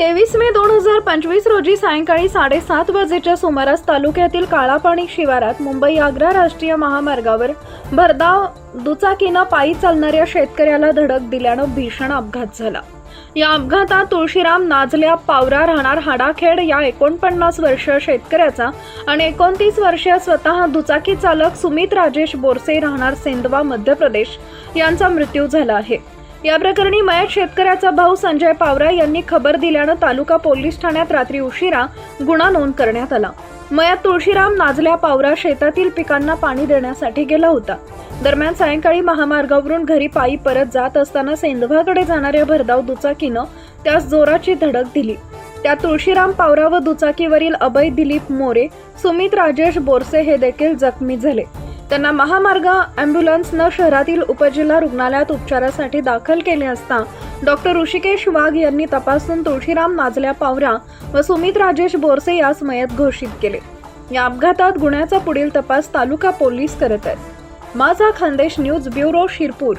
तेवीस मे दोन हजार पंचवीस रोजी सायंकाळी साडेसात वाजेच्या सुमारास तालुक्यातील काळापाणी शिवारात मुंबई आग्रा राष्ट्रीय महामार्गावर भरधाव दुचाकीनं पायी चालणाऱ्या शेतकऱ्याला धडक दिल्यानं भीषण अपघात झाला. या अपघातात तुळशीराम नाजल्या पावरा राहणार हाडाखेड या एकोणपन्नास वर्षीय शेतकऱ्याचा आणि एकोणतीस वर्षीय स्वतः दुचाकी चालक सुमित राजेश बोरसे राहणार सेंदवा मध्य प्रदेश यांचा मृत्यू झाला आहे. या प्रकरणी मयत शेतकऱ्याचा भाऊ संजय पावरा यांनी खबर दिल्यानं तालुका पोलीस ठाण्यात रात्री उशिरा गुन्हा नोंद करण्यात आला. मयत तुळशीराम नाजल्या पावरा शेतातील पिकांना पाणी देण्यासाठी गेला होता. दरम्यान सायंकाळी महामार्गावरून घरी पायी परत जात असताना सेंधवाकडे जाणाऱ्या भरधाव दुचाकीनं त्यास जोराची धडक दिली. त्या तुळशीराम पावरा व दुचाकीवरील अभय दिलीप मोरे सुमित राजेश बोरसे हे देखील जखमी झाले. त्यांना महामार्ग अँब्युलन्सनं शहरातील उपजिल्हा रुग्णालयात उपचारासाठी दाखल केले असता डॉक्टर ऋषिकेश वाघ यांनी तपासून तुळशीराम माजल्या पावरा व सुमित राजेश बोरसे यास मयत घोषित केले. या अपघातात गुन्ह्याचा पुढील तपास तालुका पोलीस करत आहेत. माझा खानदेश न्यूज ब्युरो शिरपूर.